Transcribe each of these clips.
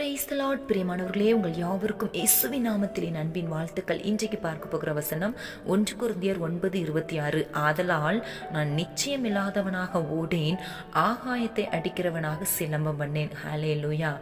Price Lord பிரியமானவர்களே உங்கள் யாவருக்கும் இயேசுவின் நாமத்திலே அன்பின் வாழ்த்துக்கள். இன்றைக்கு பார்க்க போகிற வசனம் ஒன்று குருந்தியர் ஒன்பது இருபத்தி ஆறு. ஆதலால் நான் நிச்சயம் இல்லாதவனாக ஓடேன் ஆகாயத்தை அடிக்கிறவனாக சிலம்பம் பண்ணேன் ஹலே லூயா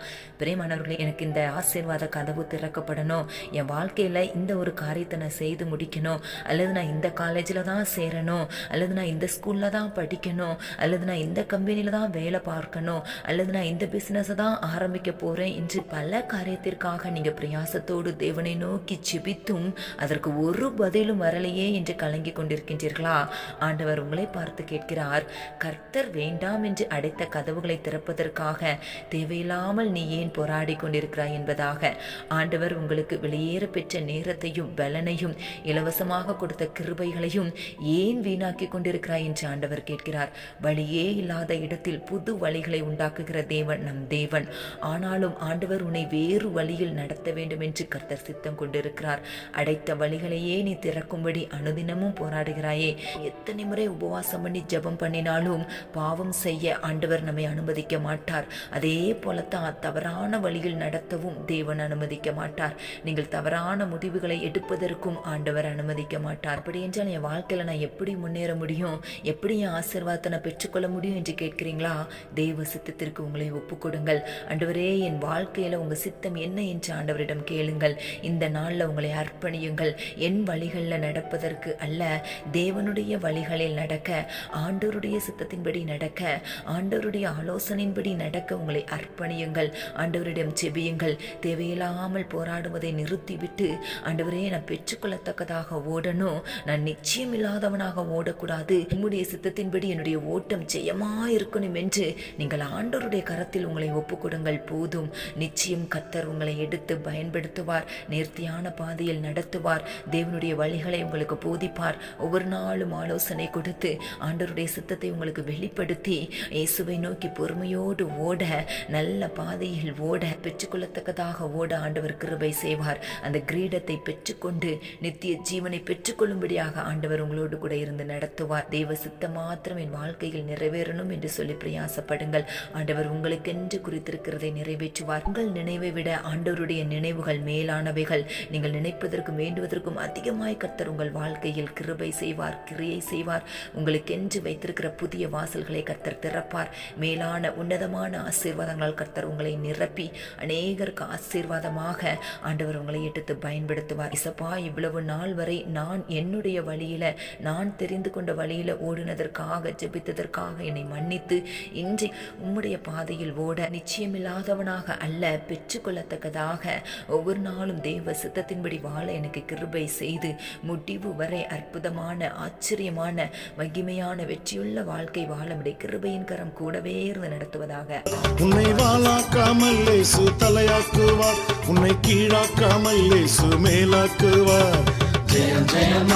பிரியமானவர்களே எனக்கு இந்த ஆசீர்வாத கதவு திறக்கப்படணும். என் வாழ்க்கையில் இந்த ஒரு காரியத்தை நான் செய்து முடிக்கணும். அல்லது நான் இந்த காலேஜில் தான் சேரணும். அல்லது நான் இந்த ஸ்கூலில் தான் படிக்கணும். அல்லது நான் இந்த கம்பெனியில் தான் வேலை பார்க்கணும். அல்லது நான் இந்த பிஸ்னஸை தான் ஆரம்பிக்க போகிறேன் என்று பல காரியத்திற்காக நீங்கள் பிரயாசத்தோடு தேவனை நோக்கி ஜெபித்தும் அதற்கு ஒரு பதிலும் வரலையே என்று கலங்கி கொண்டிருக்கின்றீர்களா? ஆண்டவர் உங்களை பார்த்து கேட்கிறார் கர்த்தர் வேண்டாம் என்று அடைத்த கதவுகளை திறப்பதற்காக தேவையில்லாமல் நீ ஏன் போராடி கொண்டிருக்கிறாய் என்பதாக ஆண்டவர் உங்களுக்கு வெளியேற பெற்ற நேரத்தையும் பலனையும் இலவசமாக கொடுத்த கிருபைகளையும் ஏன் வீணாக்கி கொண்டிருக்கிறாய்? என்று ஆண்டவர் கேட்கிறார். வழியே இல்லாத இடத்தில் புது வழிகளை உண்டாக்குகிற தேவன் நம் தேவன். ஆனாலும் ஆண்டவர் ஆண்டவர் உன்னை வேறு வழியில் நடத்த வேண்டும் என்று கர்த்தர் சித்தம் கொண்டிருக்கிறார். அடைத்த வழிகளையே நீ திறக்கும்படி அனுதினமும் போராடுகிறாயே. எத்தனை முறை உபவாசம் பண்ணி ஜெபம் பண்ணினாலும் பாவம் செய்ய ஆண்டவர் நம்மை அனுமதிக்க மாட்டார். அதே போலத்தான் தவறான வழியில் நடத்தவும் தேவன் அனுமதிக்க மாட்டார். நீங்கள் தவறான முடிவுகளை எடுப்பதற்கும் ஆண்டவர் அனுமதிக்க மாட்டார். அப்படி என்றால் என் வாழ்க்கையில நான் எப்படி முன்னேற முடியும்? எப்படி என் ஆசிர்வாதத்தை நான் பெற்றுக்கொள்ள முடியும் என்று கேட்கிறீங்களா? தேவ சித்தத்திற்கு உங்களை ஒப்புக்கொடுங்கள். ஆண்டவரே என் வாழ்க்கையில் உங்கள் சித்தம் என்ன என்று ஆண்டவரிடம் கேளுங்கள். இந்த நாளில் உங்களை அர்ப்பணியுங்கள். என் வழிகளில் நடப்பதற்கு அல்ல தேவனுடைய வழிகளில் நடக்க ஆண்டவருடைய சித்தத்தின்படி நடக்க ஆண்டவருடைய ஆலோசனையின்படி நடக்க உங்களை அர்ப்பணியுங்கள். ஆண்டவரிடம் செபியுங்கள் தேவையில்லாமல் போராடுவதை நிறுத்திவிட்டு ஆண்டவரே நான் பெற்றுக்கொள்ளத்தக்கதாக ஓடணும். நான் நிச்சயம் இல்லாதவனாக ஓடக்கூடாது. உம்முடைய சித்தத்தின்படி என்னுடைய ஓட்டம் ஜெயமா இருக்கணும் என்று நீங்கள் ஆண்டவருடைய கரத்தில் உங்களை ஒப்புக்கொடுங்கள். போதும். நிச்சயம் கத்தர் உங்களை எடுத்து பயன்படுத்துவார் நேர்த்தியான பாதையில் நடத்துவார். தேவனுடைய வழிகளை உங்களுக்கு போதிப்பார். ஒவ்வொரு நாளும் ஆலோசனை கொடுத்து ஆண்டவருடைய சித்தத்தை உங்களுக்கு வெளிப்படுத்தி இயேசுவை நோக்கி பொறுமையோடு ஓட நல்ல பாதையில் ஓட பெற்றுக்கொள்ளத்தக்கதாக ஓட ஆண்டவர் கிருபை செய்வார். அந்த கிரீடத்தை பெற்றுக்கொண்டு நித்திய ஜீவனை பெற்றுக்கொள்ளும்படியாக ஆண்டவர் உங்களோடு கூட இருந்து நடத்துவார். தெய்வ சித்தம் மாத்திரம் என் வாழ்க்கையில் நிறைவேறணும் என்று சொல்லி பிரயாசப்படுங்கள். ஆண்டவர் உங்களுக்கென்று குறித்திருக்கிறதை நிறைவேற்றுவார். உங்கள் நினைவை விட ஆண்டவருடைய நினைவுகள் மேலானவைகள். நீங்கள் நினைப்பதற்கும் வேண்டுவதற்கும் அதிகமாய் கர்த்தர் உங்கள் வாழ்க்கையில் கிருபை செய்வார் கிரியை செய்வார். உங்களுக்கென்று வைத்திருக்கிற புதிய வாசல்களை கர்த்தர் திறப்பார். மேலான உன்னதமான ஆசீர்வாதங்களால் கர்த்தர் உங்களை நிரப்பி அநேகருக்கு ஆசீர்வாதமாக ஆண்டவர் உங்களை எடுத்து பயன்படுத்துவார். இசப்பா இவ்வளவு நாள் வரை நான் என்னுடைய வழியில நான் தெரிந்து கொண்ட வழியில ஓடினதற்காக ஜெபித்ததற்காக என்னை மன்னித்து இன்றி உம்முடைய பாதையில் ஓட நிச்சயமில்லாதவனாக அல்ல பெற்றுக்கொள்ளத்தக்கதாக. ஒவ்வொரு நாளும் தேவ சித்தத்தின்படி வாழ எனக்கு கிருபை செய்து முடிவு வரை அற்புதமான ஆச்சரியமான மகிமையான வெற்றியுள்ள வாழ்க்கை வாழ முடிய கிருபையின் கரம் கூடவே இருந்து நடத்துவதாக. உன்னை வாழாக்காமல் தலையாக்குவார். உன்னை கீழாக்காமல் மேலாக்குவார். ஜெயம் ஜெயம்